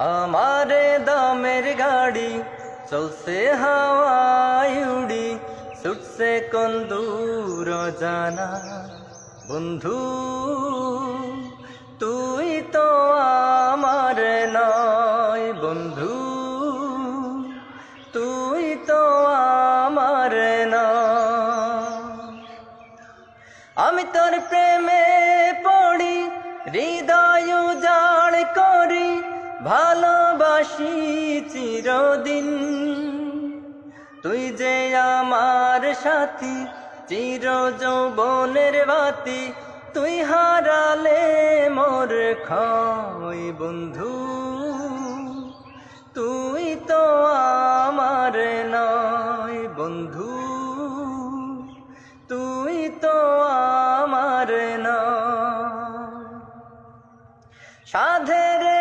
আমারে দামের গাড়ি, চলছে হাওয়ায় উড়ি, ছুটছে কোন দূর জানা। বন্ধু, তুই তো আমার নয় বন্ধু, তুই তো আমার নয়। আমি তোর প্রেমে পড়ি, হৃদয় ভালোবাসি চিরদিন। তুই যে আমার সাথী চির যৌবনের বাতি, তুই হারালে মোর খয় বন্ধু। তুই তো আমার নয় বন্ধু। তুই তো আমার নয়। সাধের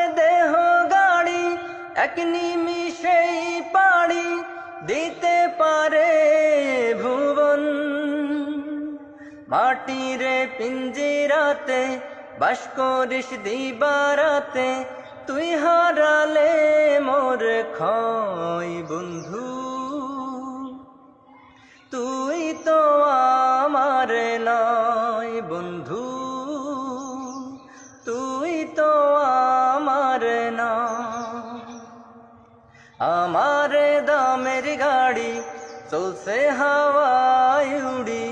এক নিমিষেই পাড়ি দিতে পারে ভুবন। মাটিরে পিঞ্জিরাতে বাস করিস দিবারাতে, তুই হারালে মোর খয় বন্ধু। তুই তো আমার নয় বন্ধু। রে দামের গাড়ি, চলছে হাওয়ায় উড়ি,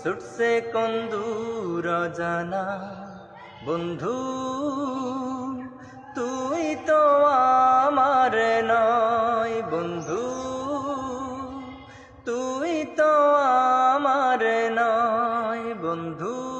ছুটছে কন্দুর জানা বন্ধু, তুই তো আমার নয় বন্ধু, তুই তো আমার নয় বন্ধু।